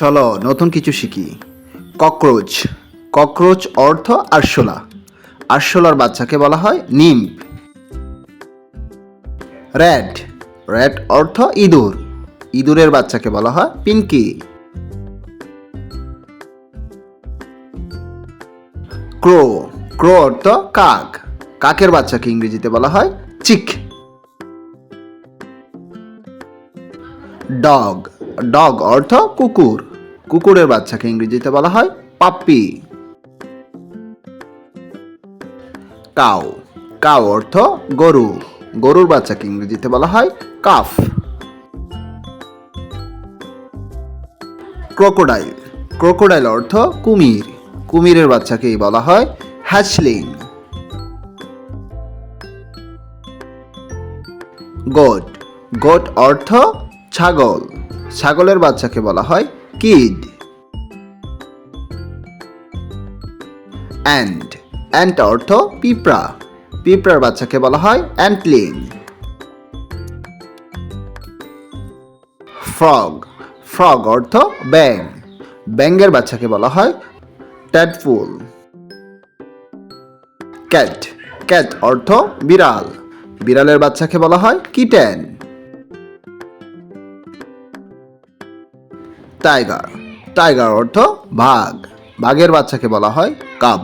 চলো নতুন কিছু শিখি। ককরোচ। ককরোচ অর্থ আরশোলা। আরশোলার বাচ্চাকে বলা হয় নিম। র্যাট র্যাট অর্থ ইঁদুর। ইঁদুরের বাচ্চাকে বলা হয় পিঙ্কি। ক্রো। ক্রো অর্থ কাক। কাকের বাচ্চাকে ইংরেজিতে বলা হয় চিক। ডগ। ডগ অর্থ কুকুর। কুকুরের বাচ্চাকে ইংরেজিতে বলা হয় পাপ্পি। কাউ কাউ অর্থ গরু। গরুর বাচ্চাকে ইংরেজিতে বলা হয় কাফ। ক্রোকোডাইল। ক্রোকোডাইল অর্থ কুমির। কুমিরের বাচ্চাকেই বলা হয় হ্যাচলিং। গোট গোট অর্থ ছাগল। ছাগলের বাচ্চাকে বলা হয় কিড অ্যান্ড অ্যান্ট অর্থ পিঁপড়া। পিঁপড়ার বাচ্চাকে বলা হয় অ্যান্টলিং ফ্রগ ফ্রগ অর্থ ব্যাং ব্যাঙ্গের বাচ্চাকে বলা হয় ট্যাডফুল ক্যাট ক্যাট অর্থ বিড়াল। বিড়ালের বাচ্চাকে বলা হয় কিটেন টাইগার। টাইগার অর্থ বাঘ। বাঘের বাচ্চাকে বলা হয় কাব।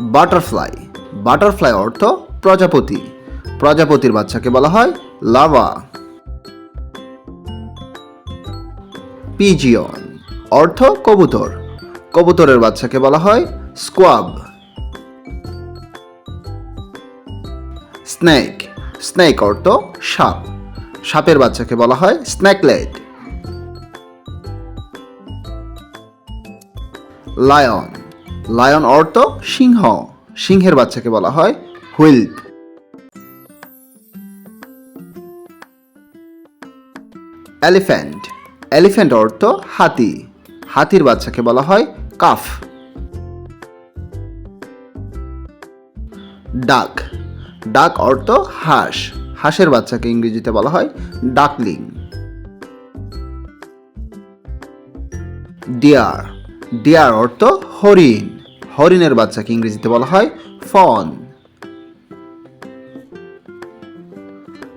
বাটারফ্লাই। বাটারফ্লাই অর্থ প্রজাপতি। প্রজাপতির বাচ্চাকে বলা হয় লাভা। পিজিয়ন অর্থ কবুতর। কবুতরের বাচ্চাকে বলা হয় স্কোয়াব। স্নেক। স্নেক অর্থ সাপ। সাপের বাচ্চাকে বলা হয় স্নেকলেট লায়ন। লায়ন অর্থ সিংহ। সিংহের বাচ্চাকে বলা হয় হুইল্প। এলিফ্যান্ট। এলিফ্যান্ট অর্থ হাতি। হাতির বাচ্চাকে বলা হয় কাফ। ডাক। ডাক অর্থ হাঁস। হাঁসের বাচ্চাকে ইংরেজিতে বলা হয় ডাকলিং। ডিয়ার ডিয়ার অর্থ হরিণ। হরিণের বাচ্চাকে ইংরেজিতে বলা হয় ফন।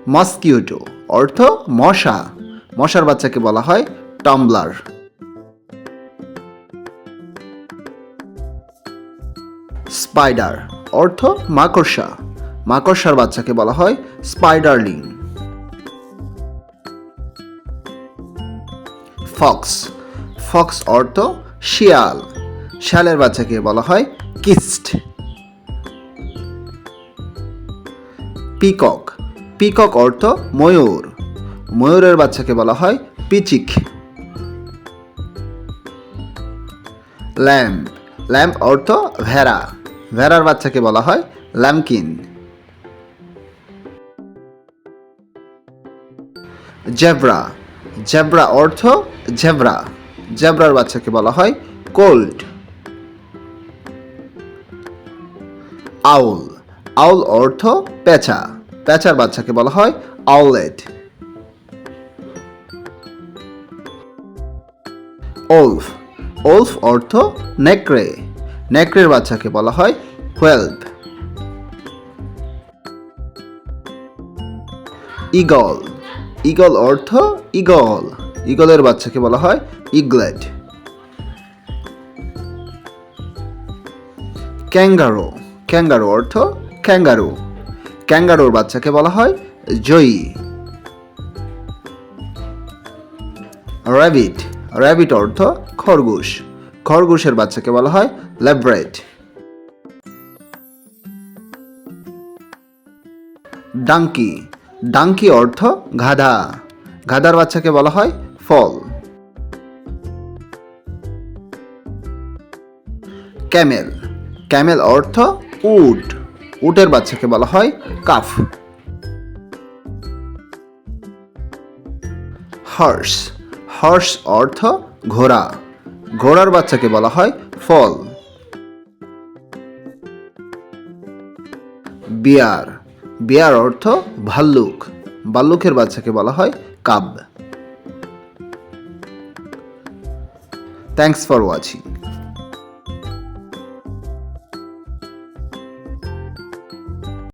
মস্কিউটো অর্থ মশা। মশার বাচ্চাকে বলা হয় টাম্বলার। স্পাইডার অর্থ মাকড়সা। মাকড়সার বাচ্চাকে বলা হয় স্পাইডারলিং। ফক্স। ফক্স অর্থ শিয়াল। শিয়ালের বাচ্চাকে বলা হয় কিস্ট। পিকক। পিকক অর্থ ময়ূর। ময়ূরের বাচ্চাকে বলা হয় পিচিক। ল্যাম্প। ল্যাম্প অর্থ ভেড়া। ভেড়ার বাচ্চাকে বলা হয় ল্যাম্পকিন। জেব্রা। জেব্রা অর্থ জেব্রা। জেব্রার বাচ্চাকে বলা হয় কোল্ড। আউল। আউল অর্থ পেঁচা। পেঁচার বাচ্চাকে বলা হয় আউলেট। ওলফ। ওলফ অর্থ নেকড়ে। নেকড়ের বাচ্চাকে বলা হয় হোয়েলভ ইগল। ইগল অর্থ ইগল। ইগলের বাচ্চাকে বলা হয় ইগলেট ক্যাঙ্গারো। ক্যাঙ্গারো অর্থ ক্যাঙ্গারু। ক্যাঙ্গারোর বাচ্চাকে বলা হয় জয়ী। র্যাবিট। র্যাবিট অর্থ খরগোশ। খরগোশের বাচ্চাকে বলা হয় ল্যাব্রেট। ডাঙ্কি। ডাঙ্কি অর্থ গাধা। গাধার বাচ্চাকে বলা হয় ফল। ক্যামেল। ক্যামেল অর্থ উট। উটের বাচ্চাকে বলা হয় কাফ। হর্স। হর্স অর্থ ঘোড়া। ঘোড়ার বাচ্চাকে বলা হয় ফল। বিয়ার। বেয়ার অর্থ ভাল্লুক। ভাল্লুকের বাচ্চাকে বলা হয় কাব থ্যাংকস ফর ওয়াচিং